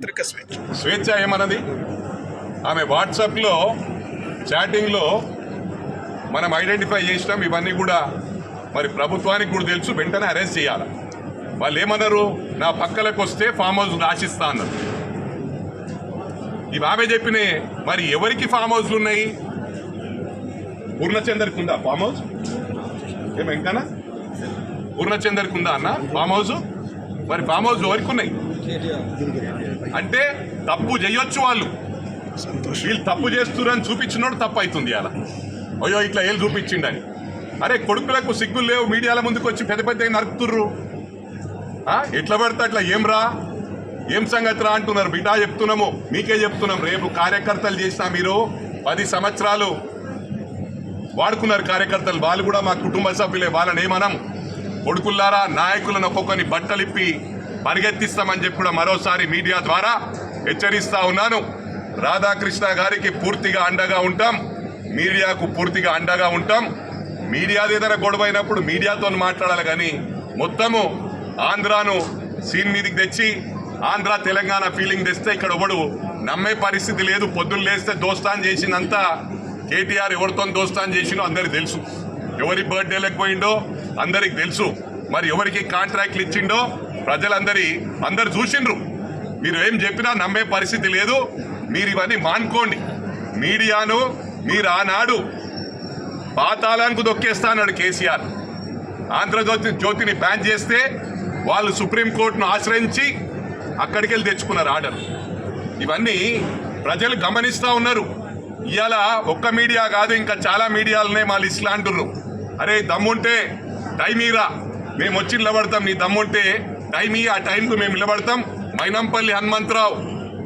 పత్రిక స్వేచ్ఛ. స్వేచ్ఛ ఏమన్నది? ఆమె వాట్సాప్లో చాటింగ్లో మనం ఐడెంటిఫై చేసినాం ఇవన్నీ కూడా మరి ప్రభుత్వానికి కూడా తెలుసు వెంటనే అరెస్ట్ చేయాలి? వాళ్ళు ఏమన్నారు నా పక్కలకు వస్తే ఫామ్ హౌస్ రాసిస్తా అన్నారు. ఇవి ఆమె చెప్పినే మరి ఎవరికి ఫామ్ హౌస్లు ఉన్నాయి? పూర్ణచందర్కి ఉందా ఫామ్ హౌస్? ఏమి ఇంకానా పూర్ణచందర్కి ఉందా అన్న ఫామ్ హౌస్? మరి ఫామ్ హౌస్ ఎవరికి ఉన్నాయి? అంటే తప్పు చేయొచ్చు వాళ్ళు. వీళ్ళు తప్పు చేస్తున్నారని చూపించినోడు తప్పు అవుతుంది అలా అయ్యో ఇట్లా ఏళ్ళు చూపించిండని. అరే కొడుకులకు సిగ్గులు లేవు మీడియాల ముందుకు వచ్చి పెద్ద పెద్దగా నరుకుతుర్రు. ఆ? ఎట్లా పడితే అట్లా ఏం రా? ఏం సంగతి రా అంటున్నారు. బిడ్డా చెప్తున్నాము మీకే చెప్తున్నాం. రేపు కార్యకర్తలు చేసిన మీరు పది సంవత్సరాలు వాడుకున్నారు కార్యకర్తలు. వాళ్ళు కూడా మా కుటుంబ సభ్యులే వాళ్ళని ఏమనం కొడుకుల్లారా నాయకులను ఒక్కొక్కరిని బట్టలిప్పి పరిగెత్తిస్తామని చెప్పి కూడా మరోసారి మీడియా ద్వారా హెచ్చరిస్తా ఉన్నాను. రాధాకృష్ణ గారికి పూర్తిగా అండగా ఉంటాం. మీడియాకు పూర్తిగా అండగా ఉంటాం. మీడియా ఏదైనా గొడవైనప్పుడు మీడియాతో మాట్లాడాలి కానీ మొత్తము ఆంధ్రాను సీన్ మీదకి తెచ్చి ఆంధ్ర తెలంగాణ ఫీలింగ్ తెస్తే ఇక్కడ ఒకడు నమ్మే పరిస్థితి లేదు. పొద్దున్న లేస్తే దోస్తాన్ చేసిందంతా కేటీఆర్ ఎవరితో దోస్తాన్ చేసినో అందరికి తెలుసు. ఎవరి బర్త్డేలకు పోయిండో అందరికి తెలుసు. మరి ఎవరికి కాంట్రాక్ట్లు ఇచ్చిండో ప్రజలందరి అందరు చూసిండ్రు. మీరు ఏం చెప్పినా నమ్మే పరిస్థితి లేదు. మీరు ఇవన్నీ మానుకోండి. మీడియాను మీరు ఆనాడు పాతాళానికి దొక్కేస్తాన్నాడు కేసీఆర్. ఆంధ్రజ్యోతి జ్యోతిని బ్యాన్ చేస్తే వాళ్ళు సుప్రీంకోర్టును ఆశ్రయించి అక్కడికి వెళ్ళి తెచ్చుకున్నారు ఆర్డర్. ఇవన్నీ ప్రజలు గమనిస్తూ ఉన్నారు. ఇవాళ ఒక్క మీడియా కాదు ఇంకా చాలా మీడియాలనే మా ఇస్లా అంటున్నారు అరే దమ్ముంటే టైమీరా. మేము వచ్చి నిలబడతాం. నీ దమ్ముంటే టైం ఈ ఆ టైంకు మేము నిలబడతాం. మైనంపల్లి హనుమంతరావు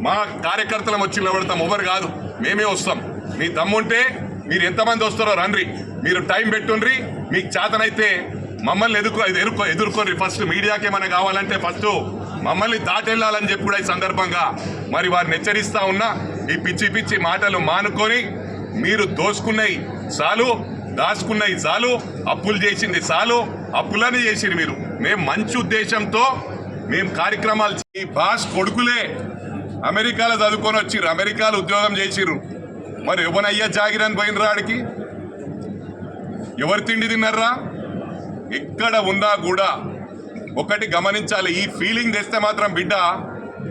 మా కార్యకర్తలం వచ్చి నిలబడతాం. ఎవరు కాదు మేమే వస్తాం. మీ దమ్ముంటే మీరు ఎంతమంది వస్తారో రండ్రి మీరు టైం పెట్టుండ్రి. మీకు చేతనైతే మమ్మల్ని ఎదుర్కో ఎదుర్కో ఎదుర్కోండి ఫస్ట్ మీడియాకి ఏమైనా కావాలంటే ఫస్ట్ మమ్మల్ని దాటెళ్ళాలని చెప్పి కూడా ఈ సందర్భంగా మరి వారిని హెచ్చరిస్తా ఉన్నా. ఈ పిచ్చి పిచ్చి మాటలు మానుకొని మీరు దోసుకున్నాయి చాలు. దాచుకున్నాయి చాలు అప్పులు చేసింది చాలు అప్పులని చేసింది మీరు. మేము మంచి ఉద్దేశంతో మేము కార్యక్రమాలు ఈ బాస్ కొడుకులే అమెరికాలో చదువుకొని వచ్చిర్రు అమెరికాలో ఉద్యోగం చేసిర్రు. మరి ఎవనయ్యా జాగిరని పోయినరా ఆడికి? ఎవరు తిండి తిన్నారా ఎక్కడ ఉన్నా కూడా ఒకటి గమనించాలి ఈ ఫీలింగ్ తెస్తే మాత్రం బిడ్డ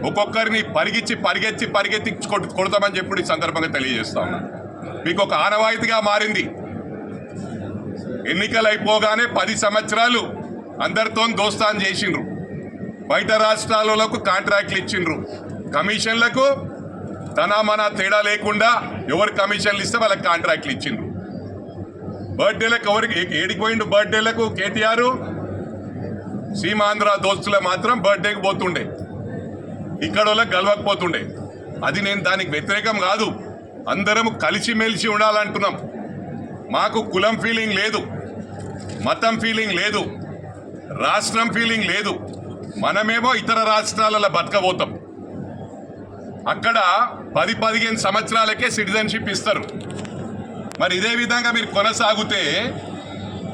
ఒక్కొక్కరిని పరిగెచ్చి పరిగెత్తి పరిగెత్తి కొడతామని చెప్పి ఈ సందర్భంగా తెలియజేస్తా ఉన్నా. మీకు ఒక ఆనవాయితీగా మారింది. ఎన్నికలు అయిపోగానే పది సంవత్సరాలు అందరితో దోస్తాన్ చేసిండ్రు. బయట రాష్ట్రాలకు కాంట్రాక్ట్లు ఇచ్చిండ్రు. కమిషన్లకు తన మన తేడా లేకుండా ఎవరు కమిషన్లు ఇస్తే వాళ్ళకి కాంట్రాక్ట్లు ఇచ్చిండ్రు. బర్త్డేలకు ఎవరికి ఏడిపోయిండు బర్త్డేలకు కేటీఆర్? సీమాంధ్ర దోస్తులు మాత్రం బర్త్డేకి పోతుండే. ఇక్కడ వాళ్ళకి గెలవకపోతుండే. అది నేను దానికి వ్యతిరేకం కాదు. అందరం కలిసిమెలిసి ఉండాలంటున్నాం. మాకు కులం ఫీలింగ్ లేదు మతం ఫీలింగ్ లేదు రాష్ట్రం ఫీలింగ్ లేదు మనమేమో ఇతర రాష్ట్రాలలో బతకబోతాం. అక్కడ పది పదిహేను సంవత్సరాలకే సిటిజన్షిప్ ఇస్తారు. మరి ఇదే విధంగా మీరు కొనసాగితే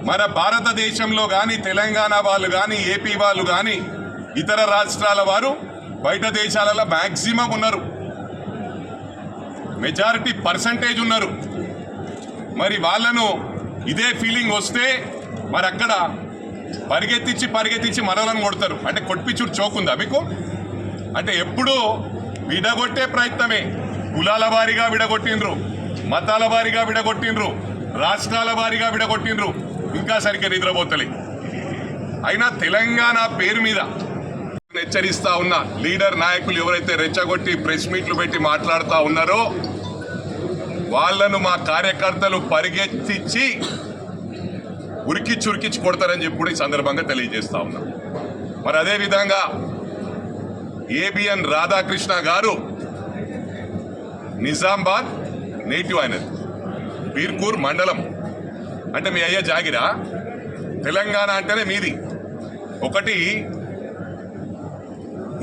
మన భారతదేశంలో కానీ తెలంగాణ వాళ్ళు కానీ ఏపీ వాళ్ళు కానీ ఇతర రాష్ట్రాల వారు బయట దేశాలలో మ్యాక్సిమం ఉన్నారు. మెజారిటీ పర్సంటేజ్ ఉన్నారు. మరి వాళ్ళను ఇదే ఫీలింగ్ వస్తే మరి అక్కడ పరిగెత్తించి పరిగెత్తించి మనలను కొడతారు. అంటే కొట్టిపిచ్చుడు చోకుందా మీకు? అంటే ఎప్పుడూ విడగొట్టే ప్రయత్నమే. కులాల వారీగా విడగొట్టిండ్రు మతాల వారీగా విడగొట్టిండ్రు రాష్ట్రాల వారీగా విడగొట్టిండ్రు ఇంకా సరిగ్గా నిద్రపోతలే. అయినా తెలంగాణ పేరు మీద హెచ్చరిస్తా ఉన్న లీడర్ నాయకులు ఎవరైతే రెచ్చగొట్టి ప్రెస్ మీట్లు పెట్టి మాట్లాడుతూ ఉన్నారో వాళ్ళను మా కార్యకర్తలు పరిగెత్తించి ఉరికి చురికిచ్చి కొడతారని చెప్పి కూడా ఈ సందర్భంగా తెలియజేస్తా ఉన్నాం. మరి అదే విధంగా ఏబిఎన్ రాధాకృష్ణ గారు నిజామాబాద్ నేటివ్ ఆయన బీర్కూర్ మండలం. అంటే మీ అయ్య జాగిరా? తెలంగాణ అంటేనే మీది. ఒకటి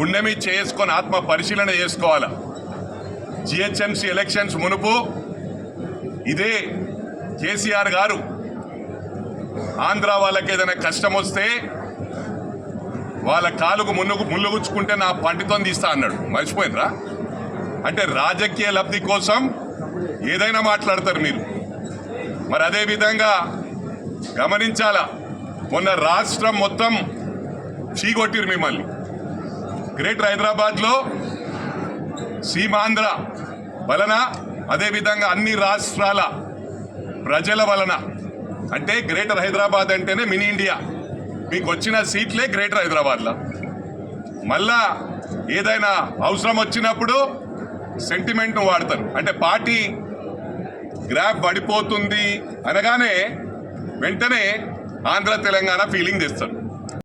గుండె మీద చేసుకొని ఆత్మ పరిశీలన చేసుకోవాలా? జిహెచ్ఎంసీ ఎలక్షన్స్ మునుపు ఇదే కేసీఆర్ గారు. ఆంధ్ర వాళ్ళకి ఏదైనా కష్టం వస్తే వాళ్ళ కాలుకు మున్నుగు ముల్లుగుచ్చుకుంటే నా పంటితో తీస్తా అన్నాడు. మర్చిపోయినరా అంటే రాజకీయ లబ్ధి కోసం ఏదైనా మాట్లాడతారు మీరు. మరి అదేవిధంగా గమనించాలా? మొన్న రాష్ట్రం మొత్తం చీకొట్టిరు మిమ్మల్ని. గ్రేటర్ హైదరాబాద్లో సీమాంధ్ర వలన అదేవిధంగా అన్ని రాష్ట్రాల ప్రజల వలన అంటే గ్రేటర్ హైదరాబాద్ అంటేనే మినీ ఇండియా. మీకు వచ్చిన సీట్లే గ్రేటర్ హైదరాబాద్లో. మళ్ళా ఏదైనా అవసరం వచ్చినప్పుడు సెంటిమెంట్ను వాడతారు. అంటే పార్టీ గ్రాఫ్ పడిపోతుంది అనగానే వెంటనే ఆంధ్ర తెలంగాణ ఫీలింగ్ తెస్తారు.